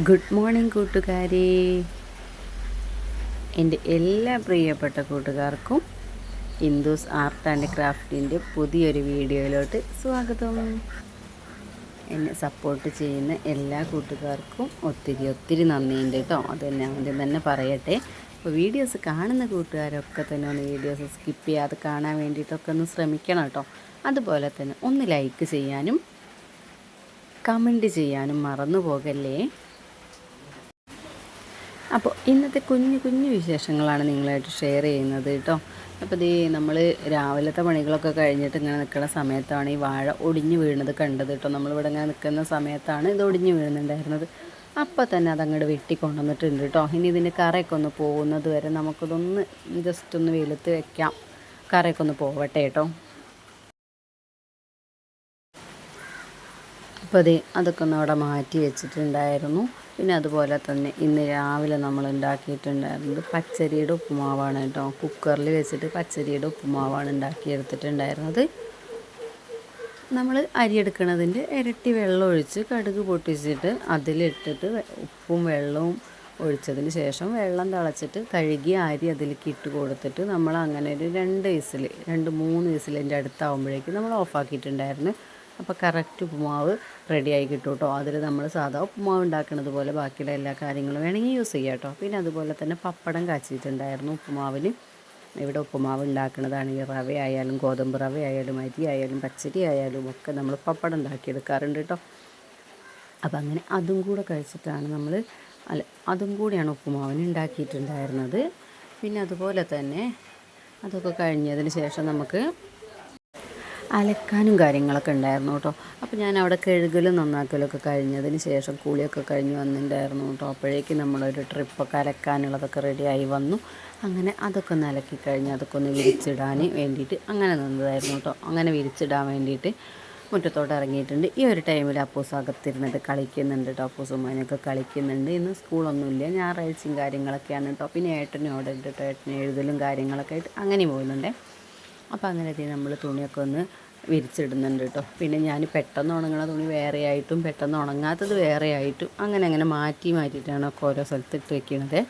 Good morning കൂട്ടുകാരെ. എന്റെ എല്ലാ പ്രിയപ്പെട്ട കൂട്ടുകാർക്കും ഹിന്ദുസ് ആർട്ട് ആൻഡ് ക്രാഫ്റ്റിന്റെ പുതിയൊരു വീഡിയോയിലോട്ട് സ്വാഗതം. എന്നെ സപ്പോർട്ട് ചെയ്യുന്ന എല്ലാ കൂട്ടുകാർക്കും ഒത്തിരി ഒത്തിരി നന്ദിയുണ്ട് കേട്ടോ. അത് തന്നെ ആദ്യം തന്നെ പറയട്ടെ. അപ്പോൾ വീഡിയോസ് കാണുന്ന കൂട്ടുകാരൊക്കെ തന്നെ ഒന്ന് വീഡിയോസ് സ്കിപ്പ് ചെയ്യാതെ കാണാൻ വേണ്ടിയിട്ടൊക്കെ ഒന്ന് ശ്രമിക്കണം കേട്ടോ. അതുപോലെ തന്നെ ഒന്ന് ലൈക്ക് ചെയ്യാനും കമന്റ് ചെയ്യാനും മറന്നു പോകല്ലേ. അപ്പോൾ ഇന്നത്തെ കുഞ്ഞു കുഞ്ഞു വിശേഷങ്ങളാണ് നിങ്ങളായിട്ട് ഷെയർ ചെയ്യുന്നത് കേട്ടോ അപ്പോൾ ദേ നമ്മൾ രാവിലത്തെ പണികളൊക്കെ കഴിഞ്ഞിട്ട് ഇങ്ങനെ നിൽക്കുന്ന സമയത്താണ് ഈ വാഴ ഒടിഞ്ഞു വീഴുന്നത് കണ്ടത് കേട്ടോ നമ്മളിവിടെ ഇങ്ങനെ നിൽക്കുന്ന സമയത്താണ് ഇത് ഒടിഞ്ഞു വീഴുന്നുണ്ടായിരുന്നത്. അപ്പോൾ തന്നെ അതങ്ങോട്ട് വെട്ടിക്കൊണ്ടുവന്നിട്ടുണ്ട് കേട്ടോ ഇനി ഇതിന്റെ കറയൊക്കെ ഒന്ന് പോകുന്നത് വരെ നമുക്കിതൊന്ന് ജസ്റ്റ് ഒന്ന് വെയിലത്ത് വെക്കാം. കറയൊക്കെ ഒന്ന് പോവട്ടെ കേട്ടോ അപ്പോൾ അതെ അതൊക്കെ ഒന്ന് അവിടെ മാറ്റി വെച്ചിട്ടുണ്ടായിരുന്നു. പിന്നെ അതുപോലെ തന്നെ ഇന്ന് രാവിലെ നമ്മൾ ഉണ്ടാക്കിയിട്ടുണ്ടായിരുന്നത് പച്ചരിയുടെ ഉപ്പുമാവാണ് കേട്ടോ. കുക്കറിൽ വെച്ചിട്ട് പച്ചരിയുടെ ഉപ്പുമാവാണ് ഉണ്ടാക്കിയെടുത്തിട്ടുണ്ടായിരുന്നത് നമ്മൾ അരി എടുക്കുന്നതിന്റെ ഇരട്ടി വെള്ളം ഒഴിച്ച് കടുക് പൊട്ടിച്ചിട്ട് അതിലിട്ടിട്ട് ഉപ്പും വെള്ളവും ഒഴിച്ചതിന് ശേഷം വെള്ളം തിളച്ചിട്ട് കഴുകി അരി അതിലേക്ക് ഇട്ട് കൊടുത്തിട്ട് നമ്മൾ അങ്ങനെ ഒരു രണ്ട് വിസിൽ രണ്ട് മൂന്ന് വിസിലിന്റെ അടുത്താവുമ്പോഴേക്കും നമ്മൾ ഓഫാക്കിയിട്ടുണ്ടായിരുന്നു. അപ്പോൾ കറക്റ്റ് ഉപ്പുമാവ് റെഡിയായി കിട്ടും കേട്ടോ അതിൽ നമ്മൾ സാധാ ഉപ്പുമാവ് ഉണ്ടാക്കുന്നത് പോലെ ബാക്കിയുള്ള എല്ലാ കാര്യങ്ങളും വേണമെങ്കിൽ യൂസ് ചെയ്യാം കേട്ടോ പിന്നെ അതുപോലെ തന്നെ പപ്പടം കാച്ചിട്ടുണ്ടായിരുന്നു ഉപ്പുമാവിന്. ഇവിടെ ഉപ്പുമാവ് ഉണ്ടാക്കുന്നതാണെങ്കിൽ റവ ആയാലും ഗോതമ്പ് റവ ആയാലും അരി ആയാലും പച്ചരി ആയാലും ഒക്കെ നമ്മൾ പപ്പടം ഉണ്ടാക്കിയെടുക്കാറുണ്ട് കേട്ടോ അപ്പം അങ്ങനെ അതും കൂടെ കഴിച്ചിട്ടാണ് നമ്മൾ അല്ല അതും കൂടിയാണ് ഉപ്പുമാവിന് ഉണ്ടാക്കിയിട്ടുണ്ടായിരുന്നത്. പിന്നെ അതുപോലെ തന്നെ അതൊക്കെ കഴിഞ്ഞതിന് ശേഷം നമുക്ക് അലക്കാനും കാര്യങ്ങളൊക്കെ ഉണ്ടായിരുന്നു കേട്ടോ. അപ്പോൾ ഞാൻ അവിടെ കഴുകലും നന്നാക്കലൊക്കെ കഴിഞ്ഞതിന് ശേഷം കൂളിയൊക്കെ കഴിഞ്ഞ് വന്നിട്ടുണ്ടായിരുന്നു കേട്ടോ. അപ്പോഴേക്കും നമ്മളൊരു ട്രിപ്പൊക്കെ അലക്കാനുള്ളതൊക്കെ റെഡിയായി വന്നു. അങ്ങനെ അതൊക്കെ ഒന്ന് അലക്കി കഴിഞ്ഞ് അതൊക്കെ ഒന്ന് വിരിച്ചിടാൻ വേണ്ടിയിട്ട് അങ്ങനെ നിന്നതായിരുന്നു കേട്ടോ. അങ്ങനെ വിരിച്ചിടാൻ വേണ്ടിയിട്ട് മുറ്റത്തോട്ട് ഇറങ്ങിയിട്ടുണ്ട്. ഈ ഒരു ടൈമിൽ അപ്പൂസ് അകത്തിരുന്നിട്ട് കളിക്കുന്നുണ്ട് കേട്ടോ. അപ്പൂസും ഉമ്മാനൊക്കെ കളിക്കുന്നുണ്ട്. ഇന്ന് സ്കൂളൊന്നുമില്ല ഞായറാഴ്ചയും കാര്യങ്ങളൊക്കെയാണ് കേട്ടോ. പിന്നെ ഏട്ടനും അവിടെ ഉണ്ട് ഏട്ടന് എഴുതലും കാര്യങ്ങളൊക്കെ ആയിട്ട് അങ്ങനെ പോകുന്നുണ്ട് അപ്പോൾ അങ്ങനെ നമ്മൾ തുണിയൊക്കെ ഒന്ന് വിരിച്ചിടുന്നുണ്ട് കേട്ടോ. പിന്നെ ഞാൻ പെട്ടെന്ന് ഉണങ്ങണ തുണി വേറെ ആയിട്ടും പെട്ടെന്ന് ഉണങ്ങാത്തത് വേറെ ആയിട്ടും അങ്ങനെ അങ്ങനെ മാറ്റി മാറ്റിയിട്ടാണ് ഒക്കെ ഓരോ സ്ഥലത്ത് ഇട്ട് വെക്കുന്നത്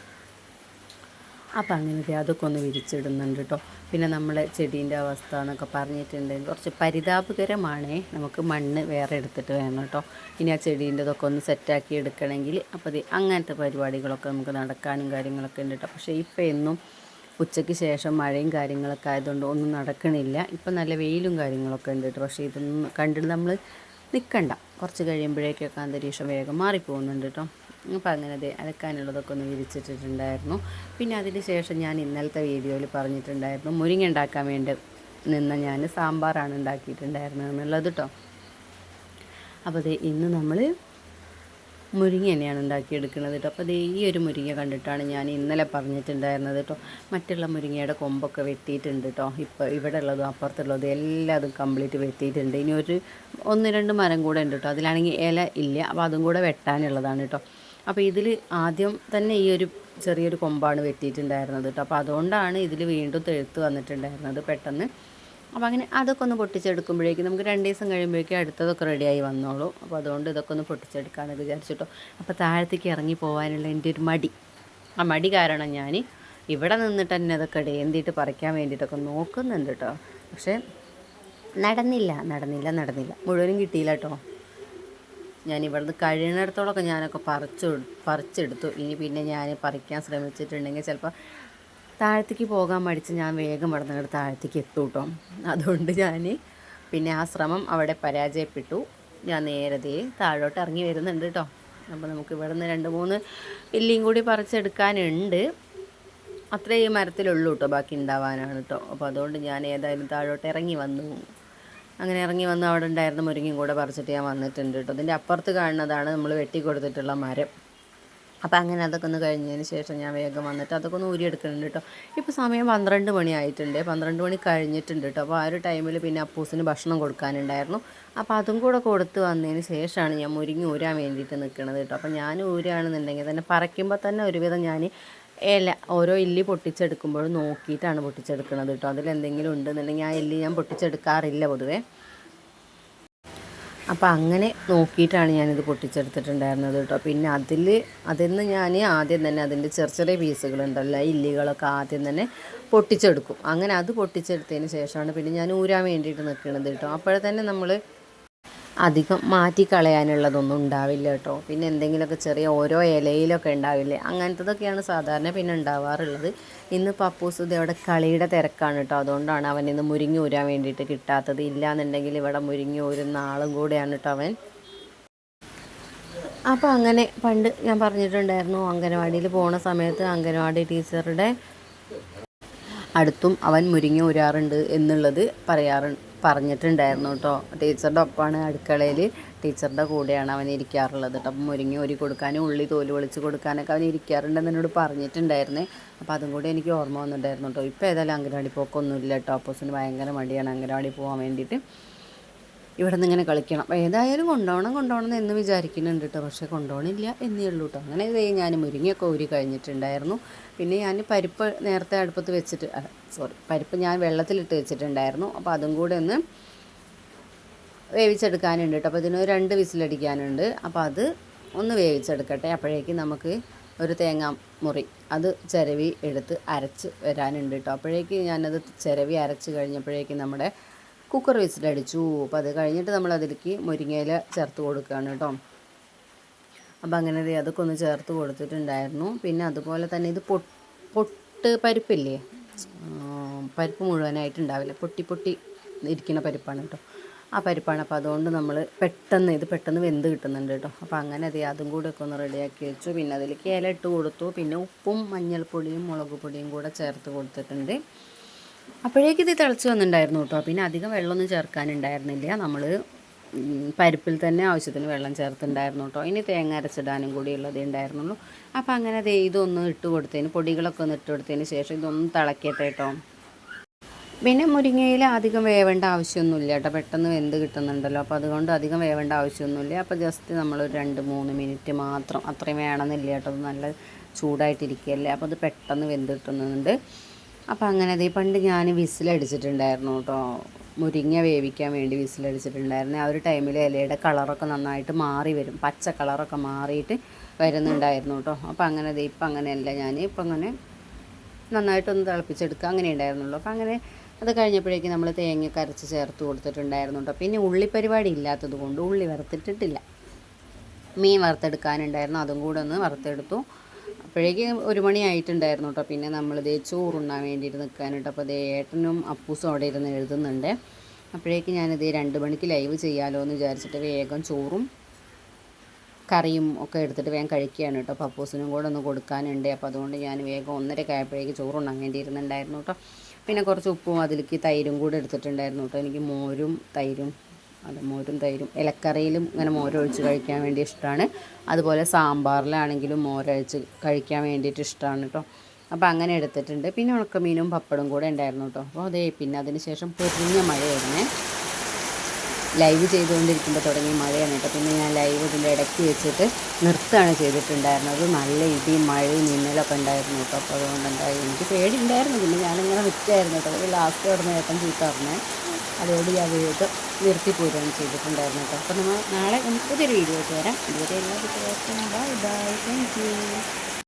അപ്പോൾ അങ്ങനത്തെ അതൊക്കെ ഒന്ന് വിരിച്ചിടുന്നുണ്ട് കേട്ടോ. പിന്നെ നമ്മളെ ചെടീന്റെ അവസ്ഥ എന്നൊക്കെ പറഞ്ഞിട്ടുണ്ടെങ്കിൽ കുറച്ച് പരിതാപകരമാണ് നമുക്ക് മണ്ണ് വേറെ എടുത്തിട്ട് വേണം കേട്ടോ. ഇനി ആ ചെടീന്റെതൊക്കെ ഒന്ന് സെറ്റാക്കി എടുക്കണമെങ്കിൽ അപ്പോൾ അങ്ങനത്തെ പരിപാടികളൊക്കെ നമുക്ക് നടക്കാനും കാര്യങ്ങളൊക്കെ ഉണ്ട് കേട്ടോ. പക്ഷേ ഇപ്പം എന്നും ഉച്ചയ്ക്ക് ശേഷം മഴയും കാര്യങ്ങളൊക്കെ ആയതുകൊണ്ട് ഒന്നും നടക്കണില്ല. ഇപ്പം നല്ല വെയിലും കാര്യങ്ങളൊക്കെ ഉണ്ട് കേട്ടോ പക്ഷേ ഇതൊന്നും കണ്ടിട്ട് നമ്മൾ നിൽക്കണ്ട കുറച്ച് കഴിയുമ്പോഴേക്കൊക്കെ അന്തരീക്ഷം വേഗം മാറിപ്പോകുന്നുണ്ട് കേട്ടോ അപ്പോൾ അങ്ങനെ അതെ അലക്കാനുള്ളതൊക്കെ ഒന്ന് വിരിച്ചിട്ടിട്ടുണ്ടായിരുന്നു. പിന്നെ അതിന് ശേഷം ഞാൻ ഇന്നലത്തെ വീഡിയോയിൽ പറഞ്ഞിട്ടുണ്ടായിരുന്നു മുരിങ്ങ ഉണ്ടാക്കാൻ വേണ്ടി നിന്ന് ഞാൻ സാമ്പാറാണ് ഉണ്ടാക്കിയിട്ടുണ്ടായിരുന്നത് എന്നുള്ളത് കേട്ടോ അപ്പോൾ അതെ ഇന്ന് നമ്മൾ മുരിങ്ങ തന്നെയാണ് ഉണ്ടാക്കിയെടുക്കുന്നത് കേട്ടോ. അപ്പോൾ അതേ ഈ ഒരു മുരിങ്ങ കണ്ടിട്ടാണ് ഞാൻ ഇന്നലെ പറഞ്ഞിട്ടുണ്ടായിരുന്നത് കേട്ടോ. മറ്റുള്ള മുരിങ്ങയുടെ കൊമ്പൊക്കെ വെട്ടിയിട്ടുണ്ട് കേട്ടോ. ഇപ്പോൾ ഇവിടെ ഉള്ളതും അപ്പുറത്തുള്ളതും എല്ലാതും കംപ്ലീറ്റ് വെട്ടിയിട്ടുണ്ട്. ഇനി ഒരു ഒന്ന് രണ്ട് മരം കൂടെ ഉണ്ട് കേട്ടോ. അതിലാണെങ്കിൽ ഇല ഇല്ല. അപ്പോൾ അതും കൂടെ വെട്ടാനുള്ളതാണ് കേട്ടോ. അപ്പോൾ ഇതിൽ ആദ്യം തന്നെ ഈ ഒരു ചെറിയൊരു കൊമ്പാണ് വെട്ടിയിട്ടുണ്ടായിരുന്നത് കേട്ടോ. അപ്പോൾ അതുകൊണ്ടാണ് ഇതിൽ വീണ്ടും തെഴുത്ത് വന്നിട്ടുണ്ടായിരുന്നത് പെട്ടെന്ന്. അപ്പോൾ അങ്ങനെ അതൊക്കെ ഒന്ന് പൊട്ടിച്ചെടുക്കുമ്പോഴേക്കും നമുക്ക് രണ്ട് ദിവസം കഴിയുമ്പോഴേക്കും അടുത്തതൊക്കെ റെഡിയായി വന്നോളൂ. അപ്പോൾ അതുകൊണ്ട് ഇതൊക്കെ ഒന്ന് പൊട്ടിച്ചെടുക്കാമെന്ന് വിചാരിച്ചിട്ടോ. അപ്പോൾ താഴത്തേക്ക് ഇറങ്ങി പോകാനുള്ള എന്റെ ഒരു മടി. ആ മടി കാരണം ഞാൻ ഇവിടെ നിന്നിട്ട് തന്നെ അതൊക്കെ ഇടേന്തിയിട്ട് പറിക്കാൻ വേണ്ടിയിട്ടൊക്കെ നോക്കുന്നുണ്ട് കേട്ടോ പക്ഷേ നടന്നില്ല നടന്നില്ല നടന്നില്ല. മുഴുവനും കിട്ടിയില്ല കേട്ടോ ഞാൻ ഇവിടുന്ന് കഴിയുന്നിടത്തോളമൊക്കെ ഞാനൊക്കെ പറിച്ചു പറിച്ചെടുത്തു. ഇനി പിന്നെ ഞാൻ പറിക്കാൻ ശ്രമിച്ചിട്ടുണ്ടെങ്കിൽ ചിലപ്പോൾ താഴത്തേക്ക് പോകാൻ മടിച്ച് ഞാൻ വേഗം ഇവിടെ താഴത്തേക്ക് എത്തും കേട്ടോ അതുകൊണ്ട് ഞാൻ പിന്നെ ആ ശ്രമം അവിടെ പരാജയപ്പെട്ടു. ഞാൻ നേരത്തെ താഴോട്ട് ഇറങ്ങി വരുന്നുണ്ട് കേട്ടോ അപ്പോൾ നമുക്ക് ഇവിടെ നിന്ന് രണ്ട് മൂന്ന് ഇല്ലിയും കൂടി പറിച്ചെടുക്കാനുണ്ട്. അത്രേ ഈ മരത്തിലുള്ളൂ കേട്ടോ ബാക്കി ഉണ്ടാവാനാണ് കേട്ടോ അപ്പോൾ അതുകൊണ്ട് ഞാൻ ഏതായാലും താഴോട്ട് ഇറങ്ങി വന്നു. അങ്ങനെ ഇറങ്ങി വന്നു അവിടെ ഉണ്ടായിരുന്ന മുരിങ്ങയും കൂടെ പറിച്ചിട്ട് ഞാൻ വന്നിട്ടുണ്ട് കേട്ടോ അതിന്റെ അപ്പുറത്ത് കാണുന്നതാണ് നമ്മൾ വെട്ടി കൊടുത്തിട്ടുള്ള മരം. അപ്പോൾ അങ്ങനെ അതൊക്കെ ഒന്ന് കഴിഞ്ഞതിന് ശേഷം ഞാൻ വേഗം വന്നിട്ട് അതൊക്കെ ഒന്ന് ഊരിയെടുക്കുന്നുണ്ട് കേട്ടോ ഇപ്പോൾ സമയം പന്ത്രണ്ട് മണി ആയിട്ടുണ്ട് പന്ത്രണ്ട് മണി കഴിഞ്ഞിട്ടുണ്ട് കേട്ടോ അപ്പോൾ ആ ഒരു ടൈമിൽ പിന്നെ അപ്പൂസിന് ഭക്ഷണം കൊടുക്കാനുണ്ടായിരുന്നു. അപ്പോൾ അതും കൂടെ കൊടുത്ത് വന്നതിന് ശേഷമാണ് ഞാൻ മുരിങ്ങി ഊരാൻ വേണ്ടിയിട്ട് നിൽക്കുന്നത് കേട്ടോ അപ്പോൾ ഞാൻ ഊരുകയാണെന്നുണ്ടെങ്കിൽ തന്നെ പറയ്ക്കുമ്പോൾ തന്നെ ഒരുവിധം ഞാൻ ഇല ഓരോ എല്ലി പൊട്ടിച്ചെടുക്കുമ്പോഴും നോക്കിയിട്ടാണ് പൊട്ടിച്ചെടുക്കുന്നത് കേട്ടോ അതിലെന്തെങ്കിലും ഉണ്ടെന്നുണ്ടെങ്കിൽ ആ എല്ലി ഞാൻ പൊട്ടിച്ചെടുക്കാറില്ല പൊതുവേ. അപ്പം അങ്ങനെ നോക്കിയിട്ടാണ് ഞാനിത് പൊട്ടിച്ചെടുത്തിട്ടുണ്ടായിരുന്നത് കേട്ടോ. പിന്നെ അതിൽ അതിൽ നിന്ന് ഞാൻ ആദ്യം തന്നെ അതിന്റെ ചെറിയ ചെറിയ പീസുകളുണ്ടല്ലോ ഇല്ലികളൊക്കെ ആദ്യം തന്നെ പൊട്ടിച്ചെടുക്കും. അങ്ങനെ അത് പൊട്ടിച്ചെടുത്തതിന് ശേഷമാണ് പിന്നെ ഞാൻ ഊരാൻ വേണ്ടിയിട്ട് നിൽക്കുന്നത് കേട്ടോ. അപ്പോഴത്തന്നെ നമ്മൾ അധികം മാറ്റി കളയാനുള്ളതൊന്നും ഉണ്ടാവില്ല കേട്ടോ. പിന്നെ എന്തെങ്കിലുമൊക്കെ ചെറിയ ഓരോ ഇലയിലൊക്കെ ഉണ്ടാവില്ലേ? അങ്ങനത്തതൊക്കെയാണ് സാധാരണ പിന്നെ ഉണ്ടാവാറുള്ളത്. ഇന്ന് പപ്പൂസ് അവിടെ കളിയുടെ തിരക്കാണ് കേട്ടോ. അതുകൊണ്ടാണ് അവൻ ഇന്ന് മുരിങ്ങി ഊരാൻ വേണ്ടിയിട്ട് കിട്ടാത്തത്. ഇല്ലാന്നുണ്ടെങ്കിൽ ഇവിടെ മുരിങ്ങി ഊരുന്ന ആളും കൂടെയാണ് കേട്ടോ അവൻ. അപ്പോൾ അങ്ങനെ പണ്ട് ഞാൻ പറഞ്ഞിട്ടുണ്ടായിരുന്നു അംഗനവാടിയിൽ പോണ സമയത്ത് അംഗനവാടി ടീച്ചറുടെ അടുത്തും അവൻ മുരിങ്ങി ഊരാറുണ്ട് എന്നുള്ളത് പറയാറുണ്ട്. പറഞ്ഞിട്ടുണ്ടായിരുന്നു കേട്ടോ. ടീച്ചറുടെ ഒപ്പമാണ് അടുക്കളയിൽ ടീച്ചറുടെ കൂടെയാണ് അവൻ ഇരിക്കാറുള്ളത് കേട്ടോ. അപ്പം മുരിങ്ങി ഒരു കൊടുക്കാനും ഉള്ളി തോൽ വിളിച്ച് കൊടുക്കാനൊക്കെ അവൻ ഇരിക്കാറുണ്ടെന്ന് എന്നോട് പറഞ്ഞിട്ടുണ്ടായിരുന്നേ. അപ്പോൾ അതും കൂടി എനിക്ക് ഓർമ്മ വന്നിട്ടുണ്ടായിരുന്നു കേട്ടോ. ഇപ്പോൾ ഏതായാലും അംഗനവാടി പോക്കൊന്നുമില്ല കേട്ടോ. അപ്പോസിന് ഭയങ്കര മടിയാണ്. അംഗനവാടി പോകാൻ വേണ്ടിയിട്ട്. ഇവിടെ നിന്ന് ഇങ്ങനെ കളിക്കണം. ഏതായാലും കൊണ്ടുപോകണം കൊണ്ടുപോകണം എന്ന് വിചാരിക്കുന്നുണ്ട് കേട്ടോ പക്ഷേ കൊണ്ടുപോകണില്ല എന്നേ ഉള്ളൂ കേട്ടോ അങ്ങനെ ഇതേ ഞാൻ മുരിങ്ങയൊക്കെ ഊരി കഴിഞ്ഞിട്ടുണ്ടായിരുന്നു. പിന്നെ ഞാൻ പരിപ്പ് നേരത്തെ അടുപ്പത്ത് വെച്ചിട്ട് സോറി പരിപ്പ് ഞാൻ വെള്ളത്തിലിട്ട് വെച്ചിട്ടുണ്ടായിരുന്നു. അപ്പോൾ അതും കൂടെ ഒന്ന് വേവിച്ചെടുക്കാനുണ്ട് കേട്ടോ അപ്പോൾ ഇതിന് രണ്ട് വിസിലടിക്കാനുണ്ട്. അപ്പോൾ അത് ഒന്ന് വേവിച്ചെടുക്കട്ടെ. അപ്പോഴേക്കും നമുക്ക് ഒരു തേങ്ങ മുറി അത് ചിരവി എടുത്ത് അരച്ച് വരാനുണ്ട് കേട്ടോ അപ്പോഴേക്ക് ഞാനത് ചിരവി അരച്ച് കഴിഞ്ഞപ്പോഴേക്കും നമ്മുടെ കുക്കർ വിസിലടിച്ചു. അപ്പോൾ അത് കഴിഞ്ഞിട്ട് നമ്മൾ അതിലേക്ക് മുരിങ്ങയില ചേർത്ത് കൊടുക്കുകയാണ് കേട്ടോ. അപ്പോൾ അങ്ങനെ അതൊക്കെ ഒന്ന് ചേർത്ത് കൊടുത്തിട്ടുണ്ടായിരുന്നു. പിന്നെ അതുപോലെ തന്നെ ഇത് പൊട്ട് പരിപ്പില്ലേ? പരിപ്പ് മുഴുവനായിട്ടുണ്ടാവില്ല പൊട്ടി പൊട്ടി ഇരിക്കുന്ന പരിപ്പാണ് കേട്ടോ. ആ പരിപ്പാണ്. അപ്പോൾ അതുകൊണ്ട് നമ്മൾ പെട്ടെന്ന് ഇത് പെട്ടെന്ന് വെന്ത് കിട്ടുന്നുണ്ട് കേട്ടോ. അപ്പോൾ അങ്ങനെ അതെ അതും കൂടെ ഒക്കെ ഒന്ന് റെഡിയാക്കി വെച്ചു. പിന്നെ അതിലേക്ക് ഇല ഇട്ട് കൊടുത്തു. പിന്നെ ഉപ്പും മഞ്ഞൾപ്പൊടിയും മുളക് പൊടിയും കൂടെ ചേർത്ത് കൊടുത്തിട്ടുണ്ട്. അപ്പോഴേക്കും ഇത് തിളച്ച് വന്നിട്ടുണ്ടായിരുന്നു കേട്ടോ. പിന്നെ അധികം വെള്ളമൊന്നും ചേർക്കാനുണ്ടായിരുന്നില്ല. നമ്മൾ പരിപ്പിൽ തന്നെ ആവശ്യത്തിന് വെള്ളം ചേർത്തിട്ടുണ്ടായിരുന്നു കേട്ടോ. ഇനി തേങ്ങ അരച്ചിടാനും കൂടി ഉള്ളത് ഉണ്ടായിരുന്നുള്ളൂ. അപ്പോൾ അങ്ങനെ ദേ ഇതൊന്ന് ഇട്ട് കൊടുത്തതിന് പൊടികളൊക്കെ ഒന്ന് ഇട്ട് കൊടുത്തതിന് ശേഷം ഇതൊന്ന് തിളക്കട്ടെ കേട്ടോ. പിന്നെ മുരിങ്ങയിൽ അധികം വേവേണ്ട ആവശ്യമൊന്നുമില്ല കേട്ടോ. പെട്ടെന്ന് വെന്ത് കിട്ടുന്നുണ്ടല്ലോ. അപ്പോൾ അതുകൊണ്ട് അധികം വേവേണ്ട ആവശ്യമൊന്നുമില്ല. അപ്പോൾ ജസ്റ്റ് നമ്മളൊരു രണ്ട് മൂന്ന് മിനിറ്റ് മാത്രം അത്രയും വേണമെന്നില്ല കേട്ടോ. നല്ല ചൂടായിട്ടിരിക്കുകയല്ലേ. അപ്പോൾ അത് പെട്ടെന്ന് വെന്ത് കിട്ടുന്നുണ്ട്. അപ്പോൾ അങ്ങനെ അതേ പണ്ട് ഞാൻ വിസിലടിച്ചിട്ടുണ്ടായിരുന്നു കേട്ടോ മുരിങ്ങ വേവിക്കാൻ വേണ്ടി വിസിലടിച്ചിട്ടുണ്ടായിരുന്നു. ആ ഒരു ടൈമിൽ ഇലയുടെ കളറൊക്കെ നന്നായിട്ട് മാറി വരും. പച്ച കളറൊക്കെ മാറിയിട്ട് വരുന്നുണ്ടായിരുന്നു കേട്ടോ അപ്പോൾ അങ്ങനെ ദേ ഇപ്പം അങ്ങനെയല്ല. ഞാൻ ഇപ്പം അങ്ങനെ നന്നായിട്ടൊന്ന് തിളപ്പിച്ചെടുക്കുക അങ്ങനെ ഉണ്ടായിരുന്നുള്ളൂ അപ്പോൾ അങ്ങനെ അത് കഴിഞ്ഞപ്പോഴേക്കും നമ്മൾ തേങ്ങ അരച്ച് ചേർത്ത് കൊടുത്തിട്ടുണ്ടായിരുന്നു കേട്ടോ പിന്നെ ഉള്ളി പരിപാടി ഇല്ലാത്തത് കൊണ്ട് ഉള്ളി വറുത്തിട്ടിട്ടില്ല. മീൻ വറുത്തെടുക്കാനുണ്ടായിരുന്നു. അതും കൂടെ ഒന്ന് വറുത്തെടുത്തു. അപ്പോഴേക്ക് ഒരു മണി ആയിട്ടുണ്ടായിരുന്നു കേട്ടോ. പിന്നെ നമ്മളിതേ ചോറുണ്ണാൻ വേണ്ടിയിട്ട് നിൽക്കാനുണ്ട് അപ്പോൾ അതേ ഏട്ടനും അപ്പൂസും അവിടെ ഇരുന്ന് എഴുതുന്നുണ്ട്. അപ്പോഴേക്ക് ഞാനിത് രണ്ട് മണിക്ക് ലൈവ് ചെയ്യാമല്ലോ എന്ന് വിചാരിച്ചിട്ട് വേഗം ചോറും കറിയും ഒക്കെ എടുത്തിട്ട് വേഗം കഴിക്കുകയാണ് കേട്ടോ. അപ്പോൾ അപ്പൂസിനും കൂടെ ഒന്ന് കൊടുക്കാനുണ്ട്. അപ്പോൾ അതുകൊണ്ട് ഞാൻ വേഗം ഒന്നരക്ക് ആയപ്പോഴേക്ക് ചോറുണ്ണാൻ വേണ്ടി ഇരുന്നുണ്ടായിരുന്നു കേട്ടോ. പിന്നെ കുറച്ച് ഉപ്പും അതിലേക്ക് തൈരും കൂടെ എടുത്തിട്ടുണ്ടായിരുന്നു കേട്ടോ. എനിക്ക് മോരും തൈരും അത് മോരും തൈരും ഇലക്കറിയിലും ഇങ്ങനെ മോരൊഴിച്ച് കഴിക്കാൻ വേണ്ടി ഇഷ്ടമാണ് അതുപോലെ സാമ്പാറിലാണെങ്കിലും മോരൊഴിച്ച് കഴിക്കാൻ വേണ്ടിയിട്ട് ഇഷ്ടമാണ് കേട്ടോ അപ്പോൾ അങ്ങനെ എടുത്തിട്ടുണ്ട്. പിന്നെ ഉണക്കമീനും പപ്പടും കൂടെ ഉണ്ടായിരുന്നു കേട്ടോ അപ്പോൾ അതേ പിന്നെ അതിന് ശേഷം പൊരിഞ്ഞ മഴയായിരുന്നേ. ലൈവ് ചെയ്തുകൊണ്ടിരിക്കുമ്പോൾ തുടങ്ങിയ മഴയാണ് കേട്ടോ പിന്നെ ഞാൻ ലൈവ് ഇതിന്റെ ഇടയ്ക്ക് വെച്ചിട്ട് നിർത്തുകയാണ് ചെയ്തിട്ടുണ്ടായിരുന്നത്. നല്ല ഇടിയും മഴയും മിന്നലൊക്കെ ഉണ്ടായിരുന്നു കേട്ടോ അപ്പോൾ അതുകൊണ്ട് എനിക്ക് പേടി ഉണ്ടായിരുന്നു. പിന്നെ ഞാനിങ്ങനെ നിൽക്കായിരുന്നു കേട്ടോ ലാസ്റ്റ് അവിടെ ഏട്ടൻ ചീത്ത പറഞ്ഞേ. അതോട് ഞാൻ നിർത്തി നിർത്തിപ്പോരുകയാണ് ചെയ്തിട്ടുണ്ടായിരുന്നു കേട്ടോ. അപ്പോൾ നമ്മൾ നാളെ നമുക്ക് പുതിയൊരു വീഡിയോ ആയിട്ട് വരാം. ഇതുവരെ എല്ലാ കുട്ടികൾക്കും ബൈ ബൈ താങ്ക് യു